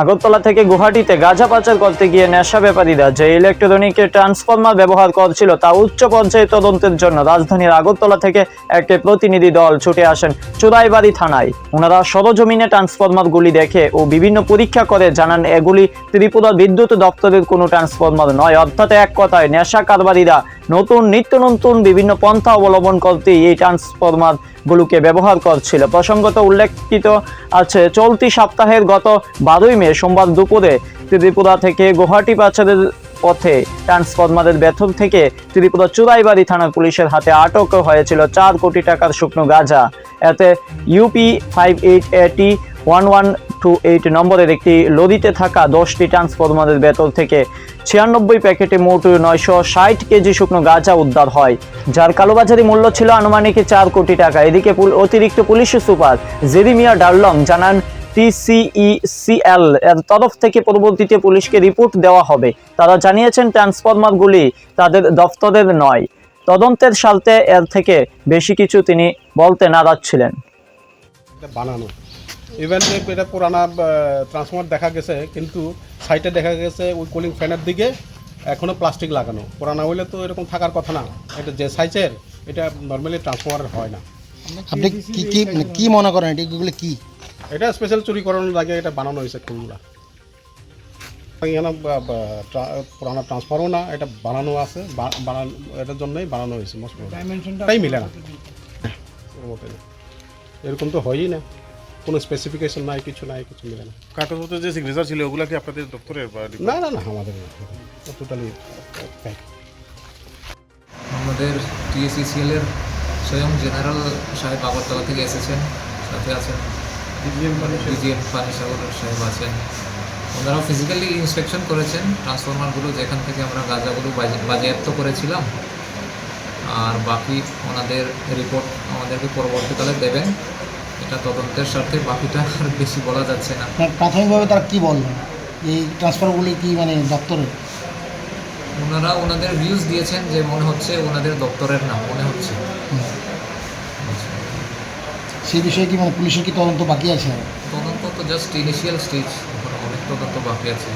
আগরতলা থেকে গুয়াহাটিতে গাঁজা পাচার করতে গিয়ে নেশা ব্যাপারীরা যে ইলেকট্রনিক ট্রান্সফরমার ব্যবহার করছিল তা উচ্চ পর্যায়ে তদন্তের জন্য রাজধানীর আগরতলা থেকে একটি প্রতিনিধি দল ছুটে আসেন চুরাইবাড়ি থানায়। ওনারা সরজমিনে ট্রান্সফরমারগুলি দেখে ও বিভিন্ন পরীক্ষা করে জানান এগুলি ত্রিপুরা বিদ্যুৎ দপ্তরের কোনো ট্রান্সফরমার নয়। অর্থাৎ এক কথায় নেশা কারবারীরা নতুন, নিত্য নতুন বিভিন্ন পন্থা অবলম্বন করতে এই ট্রান্সফরমার গুলোকে ব্যবহার করছিল। প্রসঙ্গত উল্লেখিত আছে, চলতি সপ্তাহের গত বারোই মে সোমবার দুপুরে ত্রিপুরা থেকে গুয়াহাটি পাচারের পথে ট্রান্সফরমারের বেথর থেকে ত্রিপুরা চুরাইবাড়ি থানার পুলিশের হাতে আটক হয়েছিল চার কোটি টাকার শুকনো গাঁজা। এতে UP five eight AT one one two eight নম্বরের একটি লরিতে থাকা দশটি ট্রান্সফরমারের ভেতর থেকে ছিয়ানব্বই প্যাকেটে মোট নয়শো ষাট কেজি শুকনো গাঁজা উদ্ধার হয়। যার কালোবাজারি মূল্য ছিল আনুমানিক চার কোটি টাকা। এদিকে অতিরিক্ত পুলিশ সুপার জেরিমিয়া ডার্লং জানান টিসিইসিএল এর তরফ থেকে পরবর্তীতে পুলিশকে রিপোর্ট দেওয়া হবে। তারা জানিয়েছেন ট্রান্সফরমারগুলি তাদের দফতরের নয়। তদন্তের সালতে এর থেকে বেশি কিছু তিনি বলতে নারাজ ছিলেন। এটা বানানো। ইভেন এটা পুরানা ট্রান্সফর্মার দেখা গেছে কিন্তু সাইটে দেখা গেছে ওই কুলিং ফ্যানের দিকে এখনও প্লাস্টিক লাগানো। পুরানা হইলে তো এরকম থাকার কথা না। এটা যে সাইজের এটা নর্মালি ট্রান্সফর্মার হয় না। আপনি কি কি মানে কি মনে করেন? এগুলো কি? এটা স্পেশাল চুরি করানোর লাগে এটা বানানো হয়েছে খুলগুলা এখানে বা- বা- ট্রান্সফারও না এটা বানানো আছে বা- বানানো এটার জন্যই বানানো হয়েছে মোস্ট তাই মিলে না। এরকম তো হয়ই না। কোনো স্পেসিফিকেশন নাই কিছু নাই কিছু মিলে না। কাগজপত্র যে সিগনেচার ছিল ওগুলো কি আপনাদের দপ্তরের বা না না না আমাদের টোটালি আমাদের টিএসিসিএল এর স্বয়ং জেনারেল সাহেব আগরতলা থেকে এসেছেন সাথে আছেন ডিজিএম পানিসাগর সাহেব আছেন। ওনারাও ফিজিক্যালি ইন্সপেকশন করেছেন ট্রান্সফরমারগুলো যেখান থেকে আমরা গাঁজাগুলো বাজে- বাজেয়াপ্ত করেছিলাম। আর বাকি ওনাদের রিপোর্ট আমাদেরকে পরবর্তীকালে দেবেন। এটা তদন্তের স্বার্থে বাকিটা আর বেশি বলা যাচ্ছে না। না, প্রাথমিকভাবে তারা কি বললেন এই ট্রান্সফারগুলি কি মানে দপ্তরের? ওনারা ওনাদের ভিউজ দিয়েছেন যে মনে হচ্ছে ওনাদের দপ্তরের না মনে হচ্ছে। সেই বিষয়ে কি মানে পুলিশের কি তদন্ত বাকি আছে? তদন্ত তো জাস্ট ইনিশিয়াল স্টেজ অনেক তদন্ত বাকি আছে।